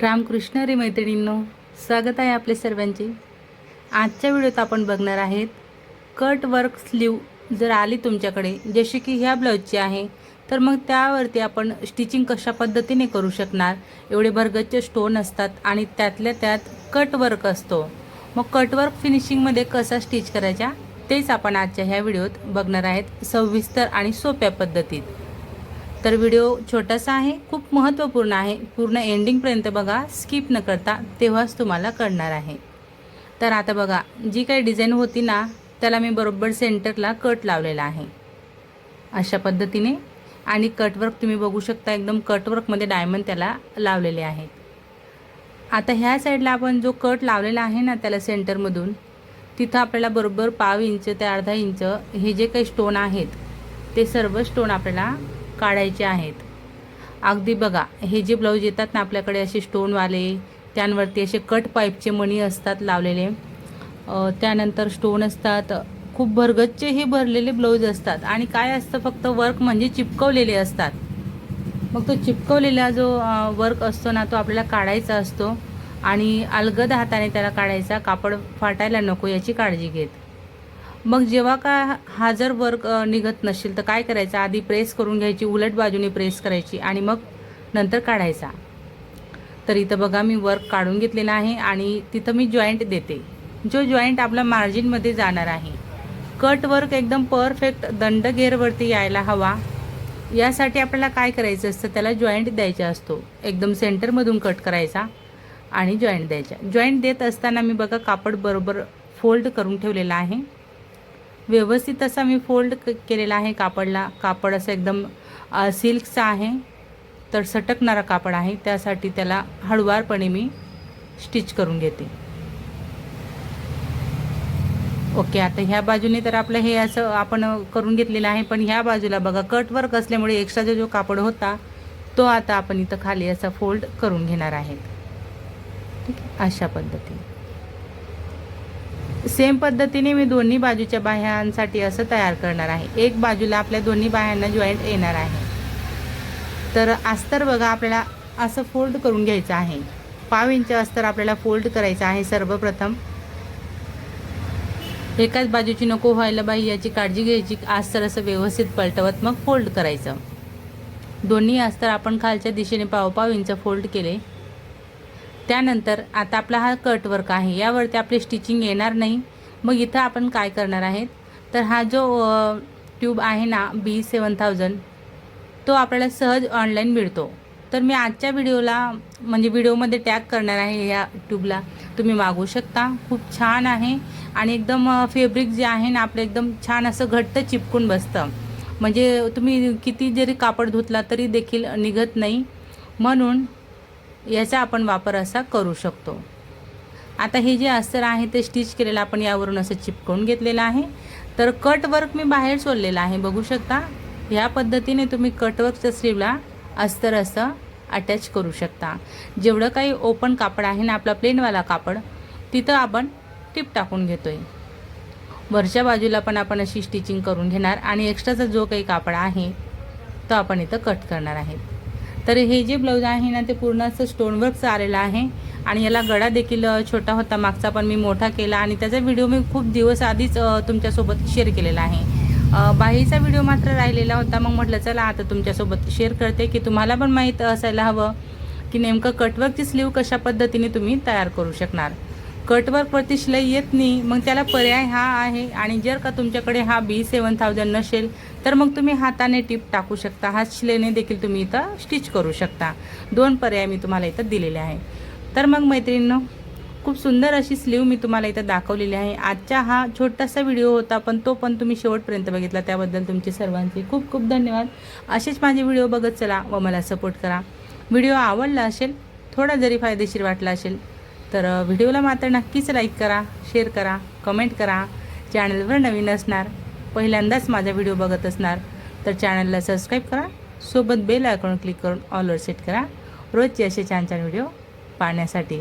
रामकृष्ण रे मैत्रिणींनो स्वागत आहे आपले सर्वांचे. आजच्या व्हिडिओत आपण बघणार आहेत कट वर्क स्लीव जर आली तुमच्याकडे जशी की ह्या ब्लाऊजची आहे तर मग त्यावरती आपण स्टिचिंग कशा पद्धतीने करू शकणार एवढे भरगच्च स्टोन असतात आणि त्यातल्या त्यात कट वर्क असतो. मग कट वर्क फिनिशिंगमध्ये कसा स्टिच करायचा तेच आपण आजच्या ह्या व्हिडिओत बघणार आहेत सविस्तर आणि सोप्या पद्धतीत. तर व्हिडिओ छोटासा आहे खूप महत्त्वपूर्ण आहे. पूर्ण एंडिंगपर्यंत बघा स्किप न करता तेव्हाच तुम्हाला कळणार आहे. तर आता बघा जी काही डिझाईन होती ना त्याला मी बरोबर सेंटरला कट लावलेला आहे. अशा पद्धतीने. आणि कटवर्क तुम्ही बघू शकता एकदम कटवर्कमध्ये डायमंड त्याला लावलेले आहेत. आता ह्या साईडला आपण जो कट लावलेला आहे ना त्याला सेंटरमधून तिथं आपल्याला बरोबर पाव इंच ते अर्धा इंच हे जे काही स्टोन आहेत ते सर्व स्टोन आपल्याला काढायचे आहेत. अगदी बघा हे जे ब्लाऊज येतात ना आपल्याकडे असे स्टोनवाले त्यांवरती असे कट पाईपचे मणी असतात लावलेले. त्यानंतर स्टोन असतात खूप भरगच्चे हे भरलेले ब्लाऊज असतात. आणि काय असतं फक्त वर्क म्हणजे चिपकवलेले असतात. मग तो चिपकवलेला जो वर्क असतो ना तो आपल्याला काढायचा असतो. आणि अलगद हाताने त्याला काढायचा कापड फाटायला नको याची काळजी घेत. मग जेव्हा का हा जर वर्क निघत नसेल तर काय करायचं? आधी प्रेस करून घ्यायची उलट बाजूने प्रेस करायची आणि मग नंतर काढायचा. तर इथं बघा मी वर्क काढून घेतलेला आहे आणि तिथं मी जॉईंट देते. जो जॉईंट आपला मार्जिनमध्ये जाणार आहे. कट वर्क एकदम परफेक्ट दंड गेअरवरती यायला हवा. यासाठी आपल्याला काय करायचं असतं? त्याला जॉईंट द्यायचा असतो. एकदम सेंटरमधून कट करायचा आणि जॉईंट द्यायचा. जॉईंट देत असताना मी बघा कापड बरोबर फोल्ड करून ठेवलेला आहे. व्यवस्थित असा मी फोल्ड क केलेला आहे कापडला. कापड असं एकदम सिल्कचा सिल्कचं आहे. तर सटकणारा कापड आहे. त्यासाठी त्याला हळुवारपणे मी स्टिच करून घेते. ओके आता ह्या बाजूने तर आपलं हे असं आपण करून घेतलेलं आहे. पण ह्या बाजूला बघा कट वर्क असल्यामुळे एक्स्ट्राचा जो कापड होता तो आता आपण इथं खाली असा फोल्ड करून घेणार आहेत. ठीक आहे? अशा पद्धतीने. सेम पद्धतीने मी दोन्ही बाजूच्या बाह्यांसाठी असं तयार करणार आहे. एक बाजूला आपल्या दोन्ही बाह्यांना जॉईंट येणार आहे. तर अस्तर बघा आपल्याला असं फोल्ड करून घ्यायचं आहे. पाव इंच अस्तर आपल्याला फोल्ड करायचं आहे सर्वप्रथम. एकाच बाजूची नको व्हायला बाई याची काळजी घ्यायची. अस्तर असं व्यवस्थित पलटवत मग फोल्ड करायचं. दोन्ही अस्तर आपण खालच्या दिशेने पाव पाव इंच फोल्ड केले. त्यानंतर आता आपला हा कटवर्क आहे. यावरती आपली स्टिचिंग येणार नाही. मग इथं आपण काय करणार आहेत? तर हा जो ट्यूब आहे ना बी सेवन थाउजंड तो आपल्याला सहज ऑनलाईन मिळतो. तर मी आजच्या व्हिडिओला म्हणजे व्हिडिओमध्ये टॅग करणार आहे या ट्यूबला तुम्ही मागवू शकता. खूप छान आहे. आणि एकदम फेब्रिक जे आहे ना आपलं एकदम छान असं घट्ट चिपकून बसतं. म्हणजे तुम्ही किती जरी कापड धुतला तरी देखील निघत नाही. म्हणून याचा आपण वापर असा करू शकतो. आता हे जे अस्तर आहे ते स्टिच केलेलं आपण यावरून असं चिपकवून घेतलेलं आहे. तर कट वर्क मी बाहेर सोडलेलं आहे. बघू शकता ह्या पद्धतीने तुम्ही कटवर्कच्या स्लीवला अस्तर असं अटॅच करू शकता. जेवढं काही ओपन कापड आहे ना आपला प्लेनवाला कापड तिथं आपण टिप टाकून घेतो आहे वरच्या बाजूला पण आपण अशी स्टिचिंग करून घेणार आणि एक्स्ट्राचा जो काही कापड आहे तो आपण इथं कट करणार आहे. तर हे जे ब्लाऊज आहे ना ते पूर्ण असं स्टोनवर्कचं आलेलं आहे. आणि याला गळा देखील छोटा होता मागचा पण मी मोठा केला. आणि त्याचा व्हिडिओ मी खूप दिवस आधीच तुमच्यासोबत शेअर केलेला आहे. अ, बाहीचा व्हिडिओ मात्र राहिलेला होता. मग म्हटलं चला आता तुमच्यासोबत शेअर करते की तुम्हाला पण माहीत असायला हवं की नेमकं कटवर्कची स्लीव कशा पद्धतीने तुम्ही तयार करू शकणार. कटवर्कवरती शिलाई येत नाही मग त्याला पर्याय हा आहे. आणि जर का तुमच्याकडे हा बी सेवन थाउजंड नसेल तर मग तुम्ही हाताने टीप टाकू शकता. हात शिलाईने देखील तुम्ही इथं स्टिच करू शकता. दोन पर्याय मी तुम्हाला इथं दिलेले आहे. तर मग मैत्रिणींनो खूप सुंदर अशी स्लीव मी तुम्हाला इथं दाखवलेली आहे. आजचा हा छोटासा व्हिडिओ होता पण तो पण तुम्ही शेवटपर्यंत बघितला. त्याबद्दल तुमचे सर्वांचे खूप खूप धन्यवाद. असेच माझे व्हिडिओ बघत चला व मला सपोर्ट करा. व्हिडिओ आवडला असेल थोडा जरी फायदेशीर वाटला असेल तर व्हिडिओला मात्र नक्कीच लाईक करा शेअर करा कमेंट करा. चॅनलवर नवीन असणार पहिल्यांदाच माझा व्हिडिओ बघत असणार तर चॅनलला सबस्क्राईब करा. सोबत बेल आयकॉन क्लिक करून ऑलवर सेट करा. रोजचे असे छान छान व्हिडिओ पाहण्यासाठी.